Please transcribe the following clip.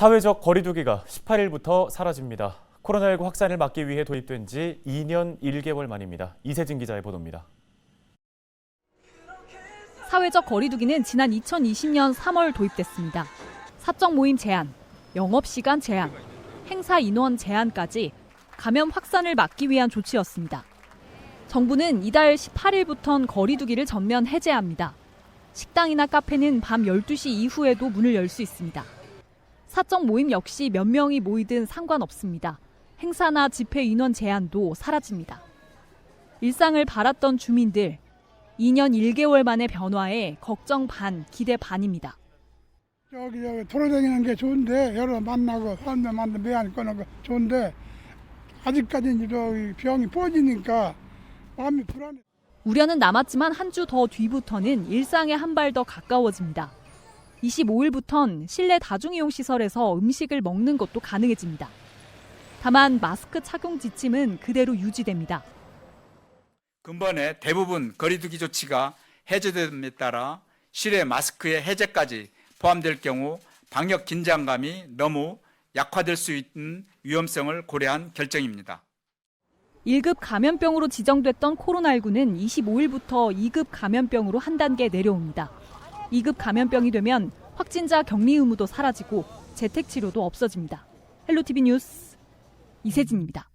사회적 거리두기가 18일부터 사라집니다. 코로나19 확산을 막기 위해 도입된 지 2년 1개월 만입니다. 이세진 기자의 보도입니다. 사회적 거리두기는 지난 2020년 3월 도입됐습니다. 사적 모임 제한, 영업 시간 제한, 행사 인원 제한까지 감염 확산을 막기 위한 조치였습니다. 정부는 이달 18일부턴 거리두기를 전면 해제합니다. 식당이나 카페는 밤 12시 이후에도 문을 열 수 있습니다. 사적 모임 역시 몇 명이 모이든 상관없습니다. 행사나 집회 인원 제한도 사라집니다. 일상을 바랐던 주민들, 2년 1개월 만의 변화에 걱정 반, 기대 반입니다. 여기 저기 돌아다니는 게 좋은데 여러 만나고 사람들 만나면 매안 꺼는 거 좋은데 아직까지는 저기 병이 퍼지니까 마음이 불안해. 우려는 남았지만 한 주 더 뒤부터는 일상에 한 발 더 가까워집니다. 25일부턴 실내 다중이용 시설에서 음식을 먹는 것도 가능해집니다. 다만 마스크 착용 지침은 그대로 유지됩니다. 근본에 대부분 거리두기 조치가 해제됨에 따라 실외 마스크의 해제까지 포함될 경우 방역 긴장감이 너무 약화될 수 있는 위험성을 고려한 결정입니다. 1급 감염병으로 지정됐던 코로나19는 25일부터 2급 감염병으로 한 단계 내려옵니다. 2급 감염병이 되면 확진자 격리 의무도 사라지고 재택 치료도 없어집니다. 헬로티비 뉴스 이세진입니다.